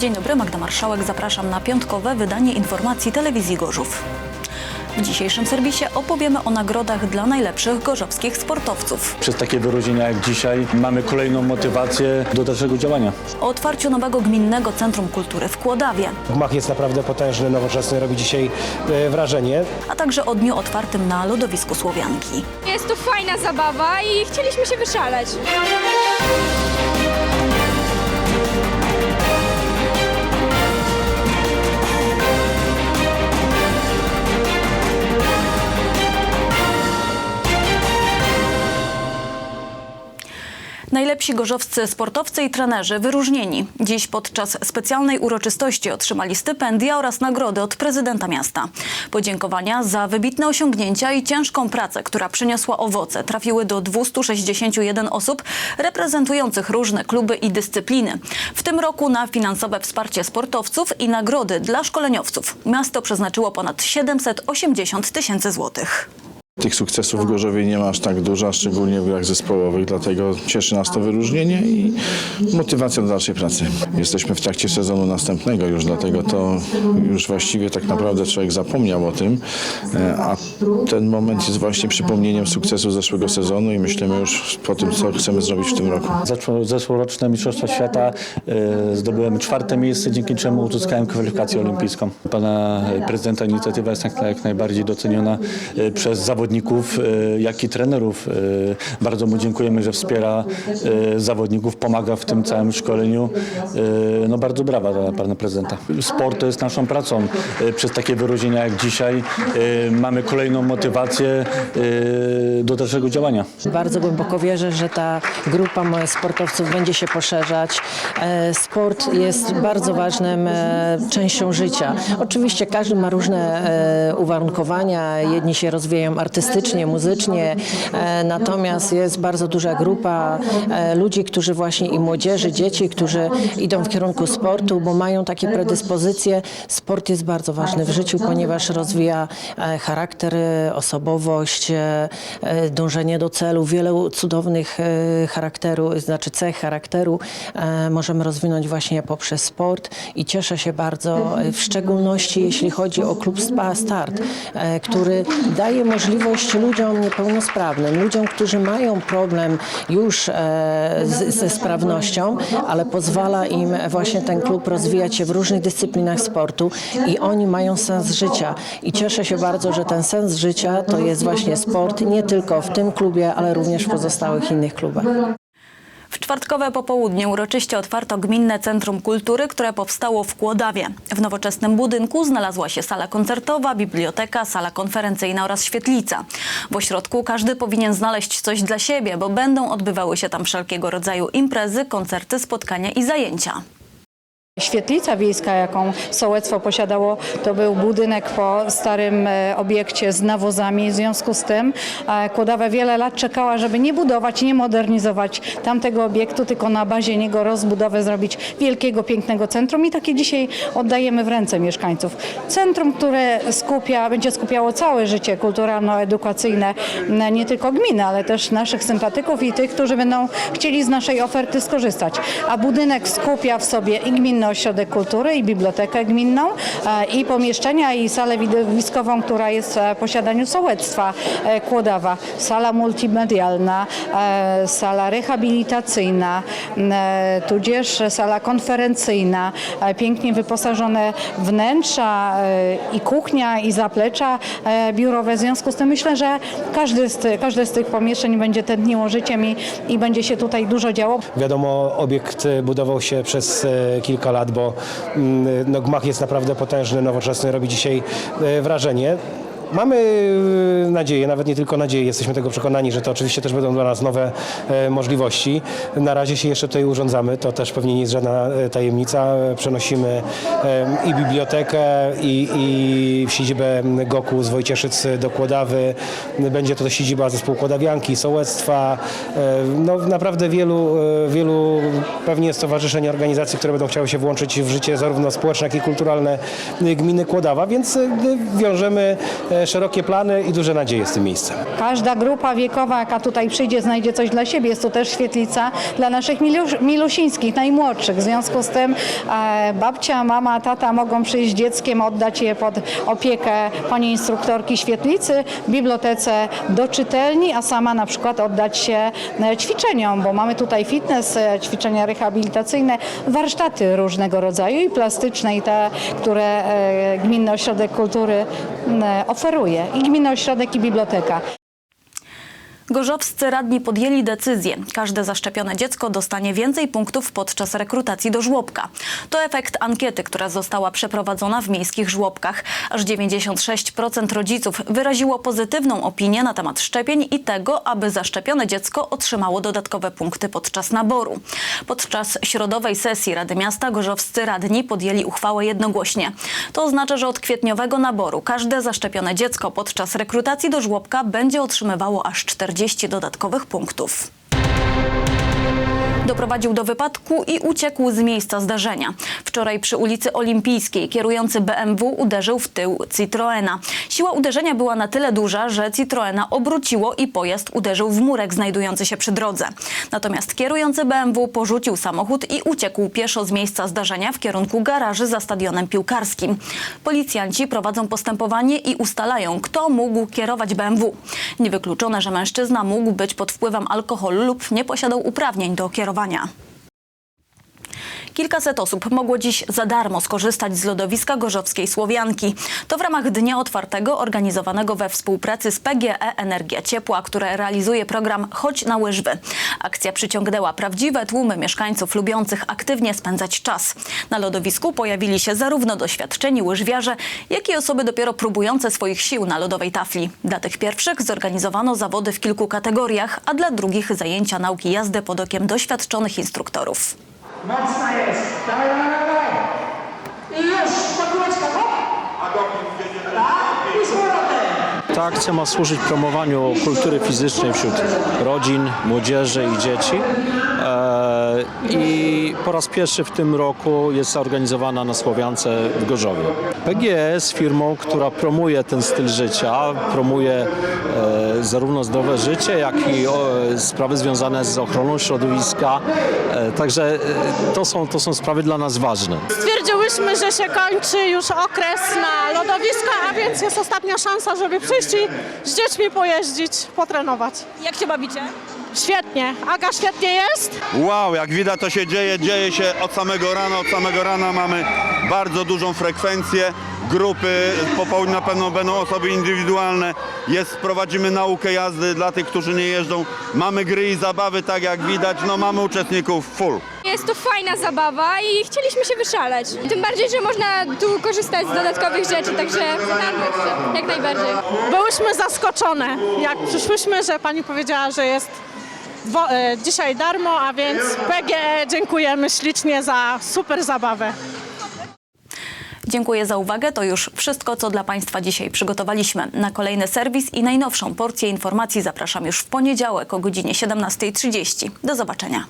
Dzień dobry, Magda Marszałek. Zapraszam na piątkowe wydanie informacji telewizji Gorzów. W dzisiejszym serwisie opowiemy o nagrodach dla najlepszych gorzowskich sportowców. Przez takie wyróżnienia jak dzisiaj mamy kolejną motywację do dalszego działania. O otwarciu nowego gminnego Centrum Kultury w Kłodawie, Gmach jest naprawdę potężny, nowoczesny, robi dzisiaj e, wrażenie. a także o dniu otwartym na lodowisku Słowianki. Jest to fajna zabawa i chcieliśmy się wyszaleć. Najlepsi gorzowscy sportowcy i trenerzy wyróżnieni. Dziś podczas specjalnej uroczystości otrzymali stypendia oraz nagrody od prezydenta miasta. Podziękowania za wybitne osiągnięcia i ciężką pracę, która przyniosła owoce, trafiły do 261 osób reprezentujących różne kluby i dyscypliny. W tym roku na finansowe wsparcie sportowców i nagrody dla szkoleniowców miasto przeznaczyło ponad 780 tysięcy złotych. Tych sukcesów w Gorzowie nie ma aż tak dużo, szczególnie w grach zespołowych, dlatego cieszy nas to wyróżnienie i motywacja do dalszej pracy. Jesteśmy w trakcie sezonu następnego już, dlatego to już właściwie tak naprawdę człowiek zapomniał o tym, e, a ten moment jest właśnie przypomnieniem sukcesu zeszłego sezonu i myślimy już po tym, co chcemy zrobić w tym roku. Zeszło- Zeszłoroczne Mistrzostwa Świata e, zdobyłem czwarte miejsce, dzięki czemu uzyskałem kwalifikację olimpijską. Pana prezydenta inicjatywa jest jak najbardziej doceniona e, przez zawodników, e, jak i trenerów. E, Bardzo mu dziękujemy, że wspiera e, zawodników, pomaga w tym całym szkoleniu. No bardzo brawa dla pana prezydenta. Sport to jest naszą pracą. Przez takie wyróżnienia jak dzisiaj mamy kolejną motywację do dalszego działania. Bardzo głęboko wierzę, że ta grupa moich sportowców będzie się poszerzać. Sport jest bardzo ważną e, częścią życia. Oczywiście każdy ma różne uwarunkowania. Jedni się rozwijają artystycznie, muzycznie, e, natomiast jest bardzo duża grupa e, ludzi, którzy właśnie i młodzieży, dzieci, którzy idą w kierunku sportu, bo mają takie predyspozycje. Sport jest bardzo ważny w życiu, ponieważ rozwija e, charakter, osobowość, dążenie do celu. Wiele cudownych charakteru, znaczy cech charakteru możemy rozwinąć właśnie poprzez sport i cieszę się bardzo, w szczególności jeśli chodzi o klub Spa Start, który daje możliwość ludziom niepełnosprawnym, ludziom, którzy mają problem już e, z, ze sprawnością, ale pozwala im właśnie ten klub rozwijać się w różnych dyscyplinach sportu i oni mają sens życia. I cieszę się bardzo, że ten sens życia to jest właśnie sport, nie tylko w tym klubie, ale również w pozostałych innych klubach. W czwartkowe popołudnie uroczyście otwarto Gminne Centrum Kultury, które powstało w Kłodawie. W nowoczesnym budynku znalazła się sala koncertowa, biblioteka, sala konferencyjna oraz świetlica. W ośrodku każdy powinien znaleźć coś dla siebie, bo będą odbywały się tam wszelkiego rodzaju imprezy, koncerty, spotkania i zajęcia. Świetlica wiejska, jaką sołectwo posiadało, to był budynek po starym e, obiekcie z nawozami. W związku z tym e, Kłodawa wiele lat czekała, żeby nie budować, nie modernizować tamtego obiektu, tylko na bazie niego rozbudowę zrobić wielkiego, pięknego centrum i takie dzisiaj oddajemy w ręce mieszkańców. Centrum, które skupia, będzie skupiało całe życie kulturalno-edukacyjne, nie tylko gminy, ale też naszych sympatyków i tych, którzy będą chcieli z naszej oferty skorzystać. A budynek skupia w sobie i Gminny Ośrodek Kultury, i Bibliotekę Gminną, e, i pomieszczenia, i salę widowiskową, która jest w posiadaniu sołectwa e, Kłodawa. Sala multimedialna, e, sala rehabilitacyjna, e, tudzież sala konferencyjna, e, pięknie wyposażone wnętrza e, i kuchnia, i zaplecza e, biurowe. W związku z tym myślę, że każdy z, z tych pomieszczeń będzie tętniło życiem i, i będzie się tutaj dużo działo. Wiadomo, obiekt e, budował się przez e, kilka lat, bo mm, no, gmach jest naprawdę potężny, nowoczesny, robi dzisiaj e, wrażenie. Mamy e, nadzieję, nawet nie tylko nadzieję, jesteśmy tego przekonani, że to oczywiście też będą dla nas nowe e, możliwości. Na razie się jeszcze tutaj urządzamy, to też pewnie nie jest żadna e, tajemnica. Przenosimy e, i bibliotekę, i, i siedzibę Goku z Wojcieszyc do Kłodawy. Będzie to siedziba zespołu Kłodawianki, Sołectwa. No naprawdę wielu, wielu pewnie stowarzyszeń, organizacji, które będą chciały się włączyć w życie zarówno społeczne, jak i kulturalne gminy Kłodawa, więc wiążemy szerokie plany i duże nadzieje z tym miejscem. Każda grupa wiekowa, jaka tutaj przyjdzie, znajdzie coś dla siebie. Jest to też świetlica dla naszych milusińskich, najmłodszych. W związku z tym e, babcia, mama, tata mogą przyjść z dzieckiem, oddać je pod opiekę pani instruktorki świetlicy, w bibliotece do czytelni, a sama na przykład oddać się e, ćwiczeniom, bo mamy tutaj fitness, e, ćwiczenia rehabilitacyjne, warsztaty różnego rodzaju i plastyczne i te, które Gminny Ośrodek Kultury m, oferuje i Gminny Ośrodek i Biblioteka. Gorzowscy radni podjęli decyzję. Każde zaszczepione dziecko dostanie więcej punktów podczas rekrutacji do żłobka. To efekt ankiety, która została przeprowadzona w miejskich żłobkach. Aż 96% rodziców wyraziło pozytywną opinię na temat szczepień i tego, aby zaszczepione dziecko otrzymało dodatkowe punkty podczas naboru. Podczas środowej sesji Rady Miasta gorzowscy radni podjęli uchwałę jednogłośnie. To oznacza, że od kwietniowego naboru każde zaszczepione dziecko podczas rekrutacji do żłobka będzie otrzymywało aż 40 dodatkowych punktów. Doprowadził do wypadku i uciekł z miejsca zdarzenia. Wczoraj przy ulicy Olimpijskiej kierujący BMW uderzył w tył Citroena. Siła uderzenia była na tyle duża, że Citroena obróciło i pojazd uderzył w murek znajdujący się przy drodze. Natomiast kierujący BMW porzucił samochód i uciekł pieszo z miejsca zdarzenia w kierunku garaży za stadionem piłkarskim. Policjanci prowadzą postępowanie i ustalają, kto mógł kierować BMW. Niewykluczone, że mężczyzna mógł być pod wpływem alkoholu lub nie posiadał uprawnień do kierowania głosowania. Kilkaset osób mogło dziś za darmo skorzystać z lodowiska Gorzowskiej Słowianki. To w ramach Dnia Otwartego organizowanego we współpracy z PGE Energia Ciepła, które realizuje program Chodź na łyżwy. Akcja przyciągnęła prawdziwe tłumy mieszkańców lubiących aktywnie spędzać czas. Na lodowisku pojawili się zarówno doświadczeni łyżwiarze, jak i osoby dopiero próbujące swoich sił na lodowej tafli. Dla tych pierwszych zorganizowano zawody w kilku kategoriach, a dla drugich zajęcia nauki jazdy pod okiem doświadczonych instruktorów. Mocna jest. Dawaj, dawaj, dawaj. I już, podkóreczka, hop. Tak, i z powrotem. Ta akcja ma służyć promowaniu kultury fizycznej wśród rodzin, młodzieży i dzieci. E, I po raz pierwszy w tym roku jest zorganizowana na Słowiance w Gorzowie. PGE jest firmą, która promuje ten styl życia, promuje e, zarówno zdrowe życie, jak i sprawy związane z ochroną środowiska. E, także to są, to są sprawy dla nas ważne. Stwierdziłyśmy, że się kończy już okres na lodowiska, a więc jest ostatnia szansa, żeby przyjść i z dziećmi pojeździć, potrenować. Jak się bawicie? Świetnie. Aga świetnie jest? Wow, jak widać to się dzieje, dzieje się od samego rana, od samego rana mamy bardzo dużą frekwencję, grupy, po południu na pewno będą osoby indywidualne, jest, prowadzimy naukę jazdy dla tych, którzy nie jeżdżą, mamy gry i zabawy, tak jak widać, no mamy uczestników full. Jest to fajna zabawa i chcieliśmy się wyszaleć. Tym bardziej, że można tu korzystać z dodatkowych rzeczy, także jak najbardziej. Byłyśmy zaskoczone, jak przyszłyśmy, że pani powiedziała, że jest dzisiaj darmo, a więc PGE dziękujemy ślicznie za super zabawę. Dziękuję za uwagę. To już wszystko, co dla Państwa dzisiaj przygotowaliśmy. Na kolejny serwis i najnowszą porcję informacji zapraszam już w poniedziałek o godzinie 17.30. Do zobaczenia.